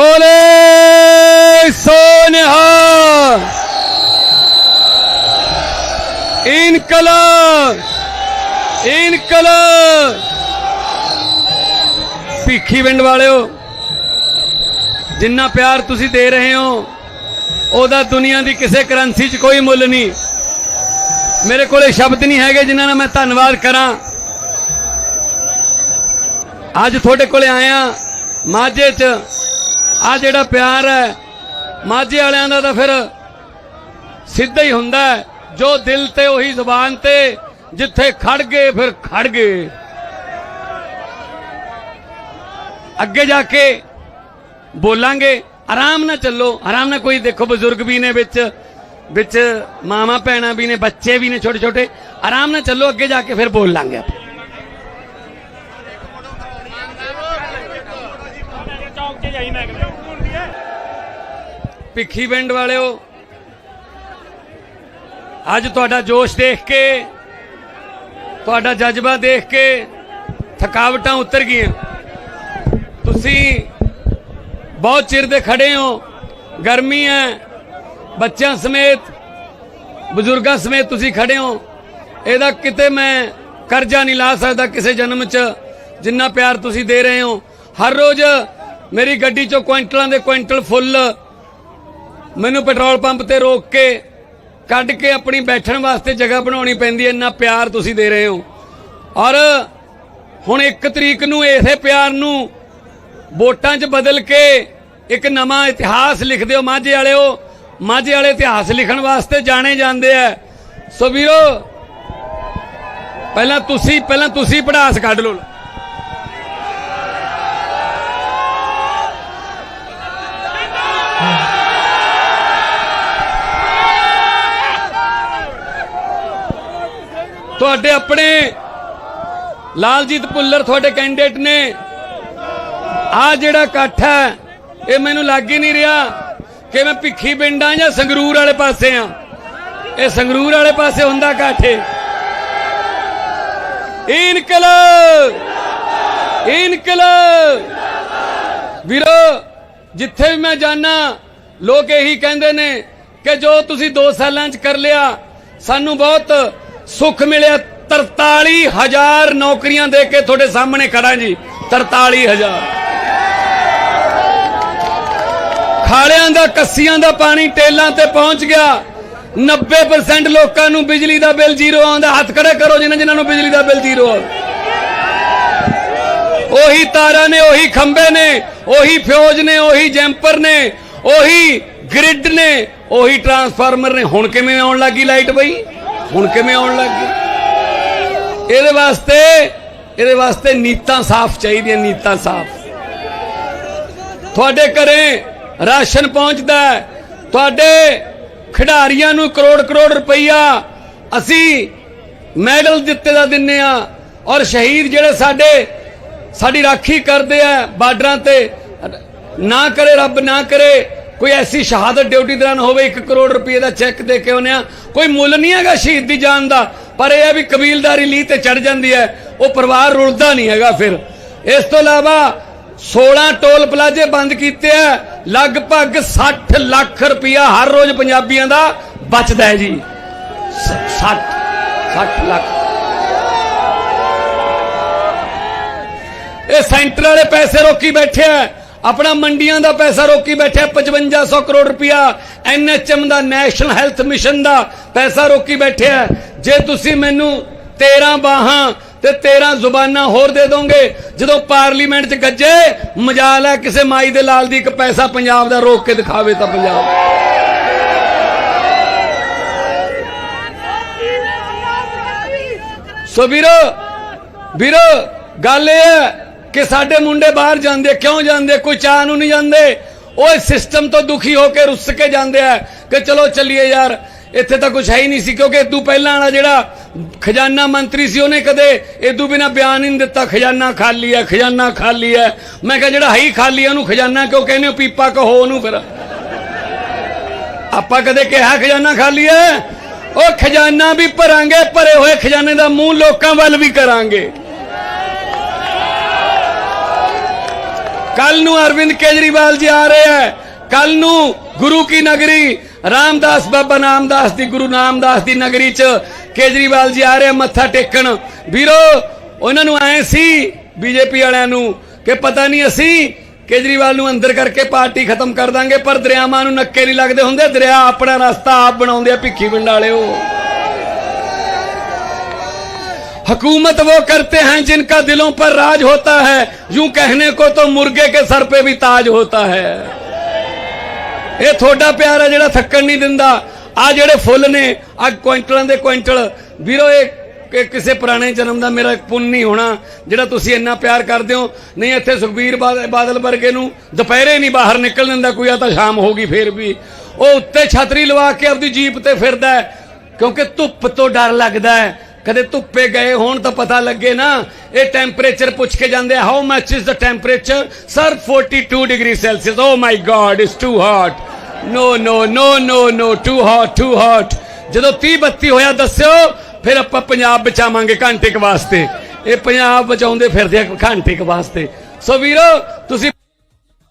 ਬੋਲੇ ਸੋਨਿਹਾ। ਇਨਕਲਾਬ ਇਨਕਲਾਬ। ਭਿੱਖੀ ਪਿੰਡ ਵਾਲਿਓ, ਜਿੰਨਾ ਪਿਆਰ ਤੁਸੀਂ ਦੇ ਰਹੇ ਹੋ, ਉਹਦਾ ਦੁਨੀਆ ਦੀ ਕਿਸੇ ਕਰੰਸੀ 'ਚ ਕੋਈ ਮੁੱਲ ਨਹੀਂ। ਮੇਰੇ ਕੋਲੇ ਸ਼ਬਦ ਨਹੀਂ ਹੈਗੇ ਜਿਨ੍ਹਾਂ ਨਾਲ ਮੈਂ ਧੰਨਵਾਦ ਕਰਾਂ। ਅੱਜ ਤੁਹਾਡੇ ਕੋਲੇ ਆਇਆ, ਮਾਝੇ 'ਚ ਆ ਜਿਹੜਾ ਪਿਆਰ ਹੈ, ਮਾਝੇ ਵਾਲਿਆਂ ਦਾ ਤਾਂ ਫਿਰ ਸਿੱਧਾ ਹੀ ਹੁੰਦਾ ਜੋ ਦਿਲ ਤੇ ਉਹੀ ਜ਼ੁਬਾਨ ਤੇ ਜਿੱਥੇ ਖੜ ਗਏ ਫਿਰ ਖੜ ਗਏ। ਅੱਗੇ ਜਾ ਕੇ ਬੋਲਾਂਗੇ, ਆਰਾਮ ਨਾਲ ਚੱਲੋ, ਆਰਾਮ ਨਾਲ ਕੋਈ ਦੇਖੋ ਬਜ਼ੁਰਗ ਵੀ ਨੇ ਵਿੱਚ ਵਿੱਚ ਮਾਮਾ ਭੈਣਾਂ ਵੀ ਨੇ, ਬੱਚੇ ਵੀ ਨੇ ਛੋਟੇ ਛੋਟੇ ਆਰਾਮ ਨਾਲ ਚੱਲੋ, ਅੱਗੇ ਜਾ ਕੇ ਫਿਰ ਬੋਲਾਂਗੇ ਆਪਾਂ ਚੌਕ 'ਚ ਜਾਈ ਮੈਂ ਕਹਿੰਦਾ ਭਿੱਖੀ ਪਿੰਡ ਵਾਲਿਓ, ਅੱਜ ਤੁਹਾਡਾ ਜੋਸ਼ ਦੇਖ ਕੇ, ਤੁਹਾਡਾ ਜਜ਼ਬਾ ਦੇਖ ਕੇ ਥਕਾਵਟਾਂ ਉਤਰ ਗਈਆਂ। ਤੁਸੀਂ ਬਹੁਤ ਚਿਰ ਦੇ ਖੜੇ ਹੋ, ਗਰਮੀ ਹੈ, ਬੱਚਿਆਂ ਸਮੇਤ, ਬਜ਼ੁਰਗਾਂ ਸਮੇਤ ਤੁਸੀਂ ਖੜੇ ਹੋ। ਇਹਦਾ ਕਿਤੇ ਮੈਂ ਕਰਜ਼ਾ ਨਹੀਂ ਲਾ ਸਕਦਾ ਕਿਸੇ ਜਨਮ 'ਚ, ਜਿੰਨਾ ਪਿਆਰ ਤੁਸੀਂ ਦੇ ਰਹੇ ਹੋ। ਹਰ ਰੋਜ਼ ਮੇਰੀ ਗੱਡੀ 'ਚੋਂ ਕੁਇੰਟਲਾਂ ਦੇ ਕੁਇੰਟਲ ਫੁੱਲ ਮੈਨੂੰ ਪੈਟਰੋਲ ਪੰਪ ਤੇ ਰੋਕ ਕੇ ਕੱਢ ਕੇ ਆਪਣੀ ਬੈਠਣ ਵਾਸਤੇ ਜਗ੍ਹਾ ਬਣਾਉਣੀ ਪੈਂਦੀ ਹੈ, ਇੰਨਾ ਪਿਆਰ ਤੁਸੀਂ ਦੇ ਰਹੇ ਹੋ। ਔਰ ਹੁਣ ਇੱਕ ਤਰੀਕ ਨੂੰ ਇਸੇ ਪਿਆਰ ਨੂੰ ਵੋਟਾਂ 'ਚ ਬਦਲ ਕੇ ਇੱਕ ਨਵਾਂ ਇਤਿਹਾਸ ਲਿਖ ਦਿਓ। ਮਾਝੇ ਵਾਲਿਓ, ਮਾਝੇ ਵਾਲੇ ਇਤਿਹਾਸ ਲਿਖਣ ਵਾਸਤੇ ਜਾਣੇ ਜਾਂਦੇ ਆ। ਸੋ ਵੀਰੋ, ਪਹਿਲਾਂ ਤੁਸੀਂ ਪਹਿਲਾਂ ਤੁਸੀਂ ਪੜਾਸ ਕੱਢ ਲਓ। ਤੁਹਾਡੇ ਆਪਣੇ ਲਾਲਜੀਤ ਪੁੱਲਰ ਤੁਹਾਡੇ ਕੈਂਡੀਡੇਟ ਨੇ। ਆ ਜਿਹੜਾ ਇਕੱਠ ਹੈ, ਇਹ ਮੈਨੂੰ ਲੱਗ ਹੀ ਨਹੀਂ ਰਿਹਾ ਕਿ ਮੈਂ ਭਿੱਖੀ ਪਿੰਡਾਂ ਜਾਂ ਸੰਗਰੂਰ ਵਾਲੇ ਪਾਸੇ ਆ ਇਹ ਸੰਗਰੂਰ ਵਾਲੇ ਪਾਸੇ ਹੁੰਦਾ ਇਕੱਠ ਇਨਕਲਾਬ! ਇਨਕਲਾਬ! ਵੀਰੋ, ਜਿੱਥੇ ਵੀ ਮੈਂ ਜਾਣਾ ਲੋਕ ਇਹੀ ਕਹਿੰਦੇ ਨੇ ਕਿ ਜੋ ਤੁਸੀਂ 2 ਸਾਲਾਂ 'ਚ ਕਰ ਲਿਆ, ਸਾਨੂੰ ਬਹੁਤ ਸੁੱਖ ਮਿਲਿਆ 43000 ਨੌਕਰੀਆਂ ਦੇ ਕੇ ਤੁਹਾਡੇ ਸਾਹਮਣੇ ਖੜਾ ਜੀ 43000 ਖਾਲਿਆਂ ਦਾ, ਕੱਸੀਆਂ ਦਾ ਪਾਣੀ ਟੇਲਾਂ ਤੇ ਪਹੁੰਚ ਗਿਆ। 90% ਲੋਕਾਂ ਨੂੰ ਬਿਜਲੀ ਦਾ ਬਿੱਲ ਜ਼ੀਰੋ ਆਉਂਦਾ ਹੱਥ ਖੜੇ ਕਰੋ, ਜਿਨ੍ਹਾਂ ਜਿਨ੍ਹਾਂ ਨੂੰ ਬਿਜਲੀ ਦਾ ਬਿੱਲ ਜ਼ੀਰੋ ਆਉਂਦਾ ਉਹੀ ਤਾਰਾਂ ਨੇ, ਉਹੀ ਖੰਭੇ ਨੇ, ਉਹੀ ਫਿਊਜ਼ ਨੇ, ਉਹੀ ਜੈਂਪਰ ਨੇ, ਉਹੀ ਗ੍ਰਿਡ ਨੇ, ਉਹੀ ਟਰਾਂਸਫਾਰਮਰ ਨੇ। ਹੁਣ ਕਿਵੇਂ ਆਉਣ ਲੱਗੀ ਲਾਈਟ ਬਈ? ਹੁਣ ਕਿਵੇਂ ਆਉਣ ਲੱਗ ਲੱਗੀ ਇਹਦੇ ਵਾਸਤੇ ਇਹਦੇ ਵਾਸਤੇ ਨੀਤਾਂ ਸਾਫ਼ ਚਾਹੀਦੀਆਂ, ਨੀਤਾਂ ਸਾਫ਼। ਤੁਹਾਡੇ ਘਰੇ ਰਾਸ਼ਨ ਪਹੁੰਚਦਾ ਤੁਹਾਡੇ ਖਿਡਾਰੀਆਂ ਨੂੰ ਕਰੋੜ ਕਰੋੜ ਰੁਪਈਆ ਅਸੀਂ ਮੈਡਲ ਦਿੱਤੇ ਦਾ ਦਿੰਨੇ ਆ। ਔਰ ਸ਼ਹੀਦ ਜਿਹੜੇ ਸਾਡੇ, ਸਾਡੀ ਰਾਖੀ ਕਰਦੇ ਆ ਬਾਰਡਰਾਂ ਤੇ, ਨਾ ਕਰੇ ਰੱਬ, ਨਾ ਕਰੇ। ਕੋਈ ਐਸੀ ਸ਼ਹਾਦਤ ਡਿਊਟੀ ਦੌਰਾਨ ਹੋਵੇ 1 ਕਰੋੜ ਰੁਪਏ ਦਾ ਚੈੱਕ ਦੇ ਕੇ ਆਉਂਦੇ ਆ ਕੋਈ ਮੁੱਲ ਨਹੀਂ ਹੈਗਾ ਸ਼ਹੀਦ ਦੀ ਜਾਨ ਦਾ, ਪਰ ਇਹ ਹੈ ਵੀ ਕਬੀਲਦਾਰੀ ਲੀ ਤੇ ਚੜ ਜਾਂਦੀ ਹੈ। ਉਹ ਪਰਿਵਾਰ ਰੁਲਦਾ ਨਹੀਂ ਹੈਗਾ ਫਿਰ। ਇਸ ਤੋਂ ਇਲਾਵਾ 16 ਟੋਲ ਪਲਾਜ਼ੇ ਬੰਦ ਕੀਤੇ ਆ, ਲਗਭਗ 60 ਲੱਖ ਰੁਪਇਆ ਹਰ ਰੋਜ਼ ਪੰਜਾਬੀਆਂ ਦਾ ਬਚਦਾ ਹੈ ਜੀ। 60 60 ਲੱਖ। ਇਹ ਸੈਂਟਰ ਵਾਲੇ ਪੈਸੇ ਰੋਕੀ ਬੈਠੇ ਆ। ਆਪਣਾ ਮੰਡੀਆਂ ਦਾ ਪੈਸਾ ਰੋਕੀ ਬੈਠਿਆ ਆ 5500 ਕਰੋੜ ਰੁਪਇਆ ਐਨਐਚਐਮ ਦਾ, ਨੈਸ਼ਨਲ ਹੈਲਥ ਮਿਸ਼ਨ ਦਾ ਪੈਸਾ ਰੋਕੀ ਬੈਠਿਆ। ਜੇ ਤੁਸੀਂ ਮੈਨੂੰ 13 ਬਾਹਾਂ ਤੇ 13 ਜ਼ੁਬਾਨਾਂ ਹੋਰ ਦੇ ਦੋਗੇ, ਜਦੋਂ ਪਾਰਲੀਮੈਂਟ 'ਚ ਗੱਜੇ, ਮਜਾਲ ਹੈ ਕਿਸੇ ਮਾਈ ਦੇ ਲਾਲ ਦੀ ਇੱਕ ਪੈਸਾ ਪੰਜਾਬ ਦਾ ਰੋਕ ਕੇ ਦਿਖਾਵੇ ਤਾਂ ਪੰਜਾਬ। ਸੋ ਵੀਰੋ ਵੀਰੋ, ਗੱਲ ਇਹ ਹੈ ਕਿ ਸਾਡੇ ਮੁੰਡੇ ਬਾਹਰ ਜਾਂਦੇ, ਕਿਉਂ ਜਾਂਦੇ, ਕੋਈ ਚਾਹ ਨੂੰ ਨਹੀਂ ਜਾਂਦੇ। ਉਹ ਸਿਸਟਮ ਤੋਂ ਦੁਖੀ ਹੋ ਕੇ ਰੁੱਸ ਕੇ ਜਾਂਦੇ ਆ ਕਿ ਚਲੋ ਚੱਲੀਏ ਯਾਰ, ਇੱਥੇ ਤਾਂ ਕੁਝ ਹੈ ਹੀ ਨਹੀਂ ਸੀ, ਕਿਉਂਕਿ ਇਦੋਂ ਪਹਿਲਾਂ ਵਾਲਾ ਜਿਹੜਾ ਖਜ਼ਾਨਾ ਮੰਤਰੀ ਸੀ ਉਹਨੇ ਕਦੇ ਇਦੋਂ ਬਿਨਾ ਬਿਆਨ ਹੀ ਨਹੀਂ ਦਿੱਤਾ, ਖਜ਼ਾਨਾ ਖਾਲੀ ਹੈ, ਖਜ਼ਾਨਾ ਖਾਲੀ ਹੈ। ਮੈਂ ਕਿਹਾ ਜਿਹੜਾ ਹੈ ਹੀ ਖਾਲੀ ਹੈ, ਉਹਨੂੰ ਖਜ਼ਾਨਾ ਕਿਉਂ ਕਹਿੰਦੇ ਹੋ? ਪੀਪਾ ਕਹੋ ਉਹਨੂੰ ਫਿਰ। ਆਪਾਂ ਕਦੇ ਕਿਹਾ ਖਜ਼ਾਨਾ ਖਾਲੀ ਹੈ? ਉਹ ਖਜ਼ਾਨਾ ਵੀ ਭਰਾਂਗੇ, ਭਰੇ ਹੋਏ ਖਜ਼ਾਨੇ ਦਾ ਮੂੰਹ ਲੋਕਾਂ ਵੱਲ ਵੀ ਕਰਾਂਗੇ। ਕੱਲ ਨੂੰ ਅਰਵਿੰਦ ਕੇਜਰੀਵਾਲ ਜੀ ਆ ਰਹੇ ਹੈ। ਕੱਲ ਨੂੰ ਗੁਰੂ ਕੀ ਨਗਰੀ, ਰਾਮਦਾਸ ਬਾਬਾ ਨਾਮਦਾਸ ਦੀ, ਗੁਰੂ ਨਾਮਦਾਸ ਦੀ ਨਗਰੀ ਚ ਕੇਜਰੀਵਾਲ ਜੀ ਆ ਰਹੇ ਮੱਥਾ ਟੇਕਣ। ਵੀਰੋ, ਉਹਨਾਂ ਨੂੰ ਆਏ ਸੀ ਬੀਜੇਪੀ ਵਾਲਿਆਂ ਨੂੰ ਕਿ ਪਤਾ ਨਹੀਂ ਅਸੀਂ ਕੇਜਰੀਵਾਲ ਨੂੰ ਅੰਦਰ ਕਰਕੇ ਪਾਰਟੀ ਖਤਮ ਕਰ ਦਾਂਗੇ, ਪਰ ਦਰਿਆਵਾਂ ਨੂੰ ਨੱਕੇ ਨਹੀਂ ਲੱਗਦੇ ਹੁੰਦੇ। ਦਰਿਆ ਆਪਣਾ ਰਸਤਾ ਆਪ ਬਣਾਉਂਦੇ ਆ ਭਿੱਖੀ ਪਿੰਡ ਵਾਲਿਓ। हुकूमत वो करते हैं जिनका दिलों पर राज होता है यूं कहने को तो मुर्गे के सर पे भी ताज होता है ਇਹ ਤੁਹਾਡਾ ਪਿਆਰ ਹੈ ਜਿਹੜਾ ਥੱਕਣ ਨਹੀਂ ਦਿੰਦਾ ਆ ਜਿਹੜੇ ਫੁੱਲ ਨੇ ਆ ਕੁਇੰਟਲਾਂ ਦੇ ਕੁਇੰਟਲ ਵੀਰੋ ਇਹ ਕਿ ਕਿਸੇ ਪੁਰਾਣੇ ਜਨਮ ਦਾ ਮੇਰਾ ਪੁੰਨ ਨਹੀਂ ਹੋਣਾ ਜਿਹੜਾ ਤੁਸੀਂ ਇੰਨਾ ਪਿਆਰ ਕਰਦੇ ਹੋ ਨਹੀਂ ਇੱਥੇ ਸੁਖਬੀਰ ਬਾਦ- ਬਾਦਲ ਵਰਗੇ ਨੂੰ ਦੁਪਹਿਰੇ ਨਹੀਂ ਬਾਹਰ ਨਿਕਲ ਦਿੰਦਾ ਕੋਈ ਆ ਤਾਂ ਸ਼ਾਮ ਹੋਗੀ ਫੇਰ ਵੀ ਉਹ ਉੱਤੇ ਛਤਰੀ ਲਵਾ ਕੇ ਆਪਦੀ ਜੀਪ ਤੇ ਫਿਰਦਾ ਹੈ ਕਿਉਂਕਿ ਧੁੱਪ ਤੋਂ ਡਰ ਲੱਗਦਾ ਹੈ ਕਦੇ ਧੁੱਪੇ ਗਏ ਹੋਣ ਤਾਂ ਪਤਾ ਲੱਗੇ ਨਾ, ਇਹ ਟੈਂਪਰੇਚਰ ਪੁੱਛ ਕੇ ਜਾਂਦੇ how much is the temperature sir 42 degree Celsius oh my God it's too hot no no no no no too hot too hot ਜਦੋਂ 30 32 ਹੋਇਆ ਦੱਸਿਓ, ਫਿਰ ਆਪਾਂ ਪੰਜਾਬ ਬਚਾਵਾਂਗੇ ਘੰਟੇ ਕੁ ਵਾਸਤੇ। ਇਹ ਪੰਜਾਬ ਬਚਾਉਂਦੇ ਫਿਰਦੇ ਆ ਘੰਟੇ ਕੁ ਵਾਸਤੇ। ਸੋ ਵੀਰੋ, ਤੁਸੀਂ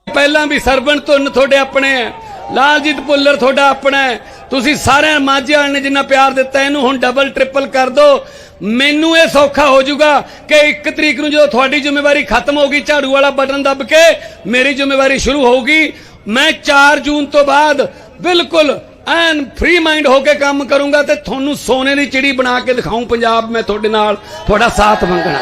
ਪਹਿਲਾਂ ਵੀ ਸਰਵਣ ਧੁੰਨ ਤੁਹਾਡੇ ਆਪਣੇ ਹੈ। ਲਾਲਜੀਤ ਪੁੱਲਰ ਤੁਹਾਡਾ ਆਪਣਾ ਹੈ। ਤੁਸੀਂ ਸਾਰਿਆਂ ਮਾਝੇ ਵਾਲਿਆਂ ਨੇ ਜਿੰਨਾ ਪਿਆਰ ਦਿੱਤਾ, ਇਹਨੂੰ ਹੁਣ ਡਬਲ ਟ੍ਰਿਪਲ ਕਰ ਦਿਓ ਮੈਨੂੰ ਇਹ ਸੌਖਾ ਹੋ ਜਾਊਗਾ ਕਿ 1 ਤਰੀਕ ਨੂੰ ਜਦੋਂ ਤੁਹਾਡੀ ਜ਼ਿੰਮੇਵਾਰੀ ਖਤਮ ਹੋਗੀ ਝਾੜੂ ਵਾਲਾ ਬਟਨ ਦੱਬ ਕੇ ਮੇਰੀ ਜ਼ਿੰਮੇਵਾਰੀ ਸ਼ੁਰੂ ਹੋਊਗੀ। ਮੈਂ 4 ਜੂਨ ਤੋਂ ਬਾਅਦ ਬਿਲਕੁਲ ਐਨ ਫ੍ਰੀ ਮਾਈਂਡ ਹੋ ਕੇ ਕੰਮ ਕਰੂੰਗਾ ਤੇ ਤੁਹਾਨੂੰ ਸੋਨੇ ਦੀ ਚਿੜੀ ਬਣਾ ਕੇ ਦਿਖਾਉਂ ਪੰਜਾਬ ਮੈਂ ਤੁਹਾਡੇ ਨਾਲ, ਤੁਹਾਡਾ ਸਾਥ ਮੰਗਣਾ।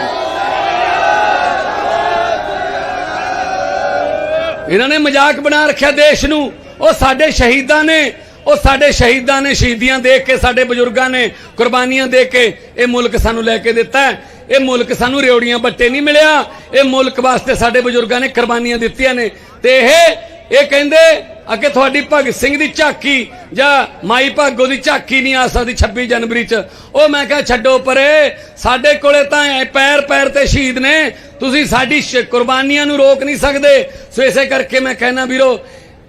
ਇਹਨਾਂ ਨੇ ਮਜ਼ਾਕ ਬਣਾ ਰੱਖਿਆ ਦੇਸ਼ ਨੂੰ। ਉਹ ਸਾਡੇ ਸ਼ਹੀਦਾਂ ਨੇ। ਉਹ ਸਾਡੇ ਸ਼ਹੀਦਾਂ ਨੇ, ਸ਼ਹੀਦੀਆਂ ਦੇਖ ਕੇ, ਸਾਡੇ ਬਜ਼ੁਰਗਾਂ ਨੇ, ਕੁਰਬਾਨੀਆਂ ਦੇ ਕੇ, ਇਹ ਮੁਲਕ ਸਾਨੂੰ ਲੈ ਕੇ ਦਿੱਤਾ ਇਹ ਮੁਲਕ ਸਾਨੂੰ ਰਿਉੜੀਆਂ ਬੱਟੇ ਨਹੀਂ ਮਿਲਿਆ। ਇਹ ਮੁਲਕ ਵਾਸਤੇ ਸਾਡੇ ਬਜ਼ੁਰਗਾਂ ਨੇ ਕੁਰਬਾਨੀਆਂ ਦਿੱਤੀਆਂ ਨੇ। ਤੇ ਇਹ ਇਹ ਕਹਿੰਦੇ, ਅੱਗੇ ਤੁਹਾਡੀ ਭਗਤ ਸਿੰਘ ਦੀ ਝਾਕੀ ਜਾਂ ਮਾਈ ਭਾਗੋ ਦੀ ਝਾਕੀ ਨਹੀਂ ਆ ਸਕਦੀ 26 ਜਨਵਰੀ ਚ। ਉਹ ਮੈਂ ਕਿਹਾ, ਛੱਡੋ ਪਰੇ, ਸਾਡੇ ਕੋਲੇ ਤਾਂ ਪੈਰ ਪੈਰ ਤੇ ਸ਼ਹੀਦ ਨੇ। ਤੁਸੀਂ ਸਾਡੀ ਸ਼- ਕੁਰਬਾਨੀਆਂ ਨੂੰ ਰੋਕ ਨਹੀਂ ਸਕਦੇ। ਸੋ ਇਸੇ ਕਰਕੇ ਮੈਂ ਕਹਿਣਾ ਵੀਰੋ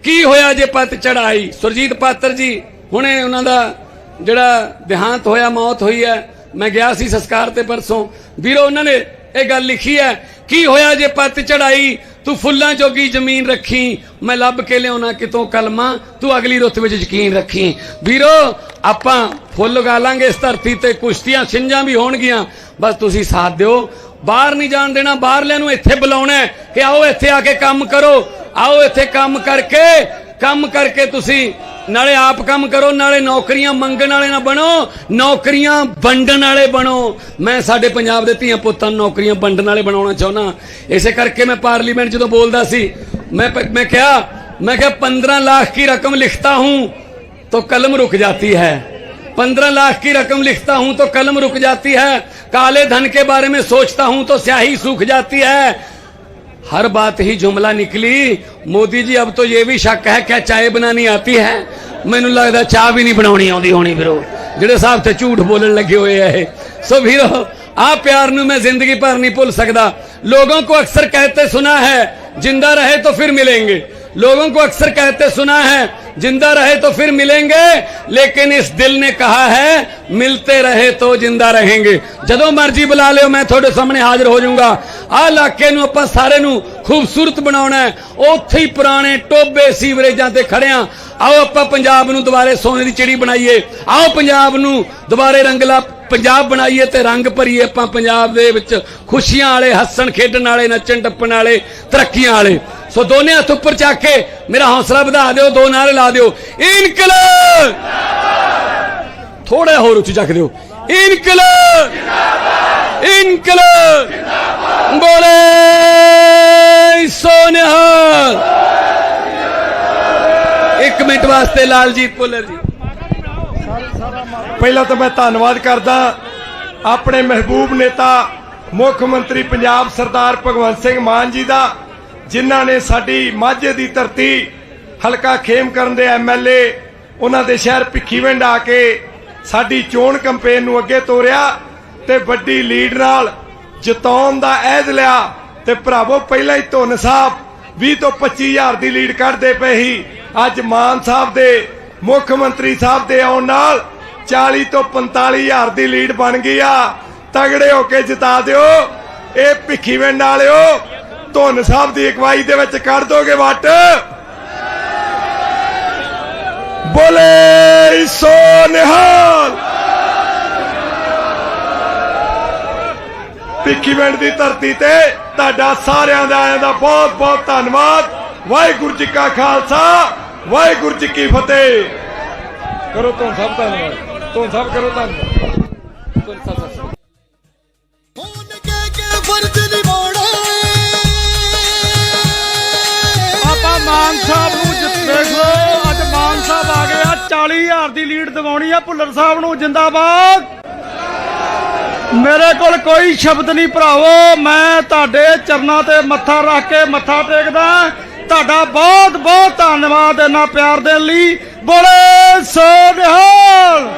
ਕੀ ਹੋਇਆ ਜੇ ਪਤ ਚੜਾਈ ਸੁਰਜੀਤ ਪਾਤਰ ਜੀ, ਹੁਣੇ ਉਹਨਾਂ ਦਾ ਜਿਹੜਾ ਦੇਹਾਂਤ ਹੋਇਆ, ਮੌਤ ਹੋਈ ਹੈ। ਮੈਂ ਗਿਆ ਸੀ ਸੰਸਕਾਰ ਤੇ ਪਰਸੋਂ। ਵੀਰੋ, ਉਹਨਾਂ ਨੇ ਇਹ ਗੱਲ ਲਿਖੀ ਹੈ, ਕੀ ਹੋਇਆ ਜੇ ਪੱਤ ਚੜਾਈ ਤੂੰ ਫੁੱਲਾਂ ਜੋਗੀ ਜ਼ਮੀਨ ਰੱਖੀ, ਮੈਂ ਲੱਭ ਕੇ ਲਿਆਉਣਾ ਕਿਤੋਂ ਕਲਮਾ? ਤੂੰ ਅਗਲੀ ਰੁੱਤ ਵਿੱਚ ਯਕੀਨ ਰੱਖੀ। ਵੀਰੋ, ਆਪਾਂ ਫੁੱਲ ਉਗਾ ਲਾਂਗੇ ਇਸ ਧਰਤੀ ਤੇ ਕੁਸ਼ਤੀਆਂ ਛਿੰਜਾਂ ਵੀ ਹੋਣਗੀਆਂ। ਬਸ ਤੁਸੀਂ ਸਾਥ ਦਿਓ। ਬਾਹਰ ਨਹੀਂ ਜਾਣ ਦੇਣਾ, ਬਾਹਰਲਿਆਂ ਨੂੰ ਇੱਥੇ ਬੁਲਾਉਣਾ ਕਿ ਆਓ ਇੱਥੇ ਆ ਕੇ ਕੰਮ ਕਰੋ। ਆਓ ਇੱਥੇ ਕੰਮ ਕਰਕੇ ਕੰਮ ਕਰਕੇ ਤੁਸੀਂ ਨਾਲੇ ਆਪ ਕੰਮ ਕਰੋ ਨਾਲੇ ਨੌਕਰੀਆਂ ਮੰਗਣ ਵਾਲੇ ਨਾ ਬਣੋ ਨੌਕਰੀਆਂ ਵੰਡਣ ਵਾਲੇ ਬਣੋ ਮੈਂ ਸਾਡੇ ਪੰਜਾਬ ਦੇ ਧੀਆਂ ਪੁੱਤਾਂ ਨੂੰ ਨੌਕਰੀਆਂ ਵੰਡਣ ਵਾਲੇ ਬਣਾਉਣਾ ਚਾਹੁੰਦਾ ਇਸੇ ਕਰਕੇ ਮੈਂ ਪਾਰਲੀਮੈਂਟ ਜਦੋਂ ਬੋਲਦਾ ਸੀ ਮੈਂ ਪ- ਮੈਂ ਕਿਹਾ ਮੈਂ ਕਿਹਾ 15 ਲੱਖ की रकम लिखता हूं तो कलम रुक जाती है पंद्रह लाख की रकम लिखता हूं तो कलम रुक जाती है काले धन के बारे में सोचता हूं तो स्याही सूख जाती है हर बात ही जुमला निकली। मोदी जी, अब तो ये भी शक है, क्या चाय बनानी आती है? ਮੈਨੂੰ ਲੱਗਦਾ ਚਾਹ ਵੀ ਨਹੀਂ ਬਣਾਉਣੀ ਆਉਂਦੀ ਹੋਣੀ ਵੀਰੋ ਜਿਹੜੇ ਸਾਹਿਬ ਤੇ ਝੂਠ ਬੋਲਣ ਲੱਗੇ ਹੋਏ ਆ ਇਹ ਸੋ ਵੀਰੋ ਆ ਪਿਆਰ ਨੂੰ ਮੈਂ ਜ਼ਿੰਦਗੀ ਭਰ ਨਹੀਂ ਭੁੱਲ ਸਕਦਾ ਲੋਗੋਂ ਕੋ ਅਕਸਰ ਕਹਤੇ ਸੁਨਾ ਹੈ ਜਿੰਦਾ ਰਹੇ ਤਾਂ ਫਿਰ ਮਿਲेंगे ਲੋਗੋਂ ਕੋ ਅਕਸਰ ਕਹਤੇ ਸੁਨਾ ਹੈ जिंदा रहे तो फिर मिलेंगे लेकिन इस दिल ने कहा है मिलते रहे तो जिंदा रहेंगे ਜਦੋਂ ਮਰਜ਼ੀ ਬੁਲਾ ਲਿਓ ਮੈਂ ਤੁਹਾਡੇ ਸਾਹਮਣੇ ਹਾਜ਼ਰ ਹੋ ਜਾਊਂਗਾ ਆਹ ਇਲਾਕੇ ਨੂੰ ਆਪਾਂ ਸਾਰੇ ਨੂੰ ਖੂਬਸੂਰਤ ਬਣਾਉਣਾ ਹੈ ਉੱਥੇ ਹੀ ਪੁਰਾਣੇ ਟੋਬੇ ਸੀਵਰੇਜਾਂ ਤੇ ਖੜਿਆਂ ਆਓ ਆਪਾਂ ਪੰਜਾਬ ਨੂੰ ਦੁਬਾਰੇ ਸੋਨੇ ਦੀ ਚਿੜੀ ਬਣਾਈਏ ਆਓ ਪੰਜਾਬ ਨੂੰ ਦੁਬਾਰੇ ਰੰਗਲਾ ਪੰਜਾਬ ਬਣਾਈਏ ਤੇ ਰੰਗ ਭਰੀਏ ਆਪਾਂ ਪੰਜਾਬ ਦੇ ਵਿੱਚ ਖੁਸ਼ੀਆਂ ਵਾਲੇ ਹੱਸਣ ਖੇਡਣ ਵਾਲੇ ਨੱਚਣ ਟੱਪਣ ਵਾਲੇ ਤਰੱਕੀਆਂ ਵਾਲੇ ਸੋ ਦੋਨੇ ਹੱਥ ਉੱਪਰ ਚੱਕ ਕੇ ਮੇਰਾ ਹੌਸਲਾ ਵਧਾ ਦਿਓ, ਦੋ ਨਾਰੇ ਲਾ ਦਿਓ। ਇਨਕਲਾਬ! ਥੋੜਾ ਹੋਰ ਉੱਚੀ ਚੱਕ ਦਿਓ। ਇਨਕਲਾਬ! ਇਨਕਲਾਬ! ਬੋਲੇ ਸੋਨਿਹਾਲ! ਇੱਕ ਮਿੰਟ ਵਾਸਤੇ ਲਾਲਜੀਤ ਪੁੱਲਰ ਜੀ। ਪਹਿਲਾਂ ਤਾਂ ਮੈਂ ਧੰਨਵਾਦ ਕਰਦਾ ਆਪਣੇ ਮਹਿਬੂਬ ਨੇਤਾ ਮੁੱਖ ਮੰਤਰੀ ਪੰਜਾਬ ਸਰਦਾਰ ਭਗਵੰਤ ਸਿੰਘ ਮਾਨ ਜੀ ਦਾ ਜਿਨ੍ਹਾਂ ਨੇ ਸਾਡੀ ਮਾਝੇ ਦੀ ਧਰਤੀ ਹਲਕਾ ਖੇਮ ਕਰਨ ਦੇ ਐਮਐਲਏ ਉਹਨਾਂ ਦੇ ਸ਼ਹਿਰ ਭਿੱਖੀਵਿੰਡ ਆ ਕੇ ਸਾਡੀ ਚੋਣ ਕੈਂਪੇਨ ਨੂੰ ਅੱਗੇ ਤੋਰਿਆ ਤੇ ਵੱਡੀ ਲੀਡ ਨਾਲ ਜਿਤਾਉਣ ਦਾ ਅਹਿਦ ਲਿਆ ਤੇ ਭਰਾਵੋ, ਪਹਿਲਾਂ ਹੀ ਧੁੰਨ ਸਾਹਿਬ 20 ਤੋਂ 25000 ਦੀ ਲੀਡ ਕੱਢਦੇ ਪਏ ਸੀ। ਅੱਜ ਮਾਨ ਸਾਹਿਬ ਦੇ, ਮੁੱਖ ਮੰਤਰੀ ਸਾਹਿਬ ਦੇ ਆਉਣ ਨਾਲ 40 ਤੋਂ 45000 ਦੀ ਲੀਡ ਬਣ ਗਈ ਆ। ਤਗੜੇ ਹੋ ਕੇ ਜਿਤਾ ਦਿਓ। ਇਹ ਭਿੱਖੀਵਿੰਡ ਵਾਲਿਓ ਧੁੰਨ ਸਾਹਿਬ ਦੀ ਅਗਵਾਈ ਦੇ ਵਿੱਚ ਕਰ ਦੋਗੇ ਵਟ? ਬੋਲੇ ਸੋ ਨਿਹਾਲ। ਭਿੱਖੀਵਿੰਡ ਦੀ ਧਰਤੀ ਤੇ ਤੁਹਾਡਾ ਸਾਰਿਆਂ ਦਾ ਆਇਆਂ ਦਾ ਬਹੁਤ ਬਹੁਤ ਧੰਨਵਾਦ। ਵਾਹਿਗੁਰੂ ਜੀ ਕਾ ਖਾਲਸਾ, ਵਾਹਿਗੁਰੂ ਜੀ ਕੀ ਫਤਿਹ। ਕਰੋ ਤੋਂ ਸਭ ਧੰਨਵਾਦ। ਤੋਂ ਸਭ ਕਰੋ ਧੰਨਵਾਦ ਹੁਣ ਸਾਹਿਬ ਨੂੰ ਜਿੱਤ ਦੇਖ ਲਓ। ਅੱਜ ਮਾਨ ਸਾਹਿਬ ਆ ਗਏ ਆ 40000 ਦੀ ਲੀਡ ਦਿਵਾਉਣੀ ਆ ਭੁੱਲਰ ਸਾਹਿਬ ਨੂੰ, ਜਿੰਦਾਬਾਦ। ਮੇਰੇ ਕੋਲ ਕੋਈ ਸ਼ਬਦ ਨਹੀਂ ਭਰਾਵੋ, ਮੈਂ ਤੁਹਾਡੇ ਚਰਨਾਂ ਤੇ ਮੱਥਾ ਰੱਖ ਕੇ ਮੱਥਾ ਟੇਕਦਾ ਤੁਹਾਡਾ ਬਹੁਤ ਬਹੁਤ ਧੰਨਵਾਦ ਇਹਨਾਂ ਪਿਆਰ ਦੇਣ ਲਈ। ਬੋਲੇ ਸੋ ਨਿਹਾਲ।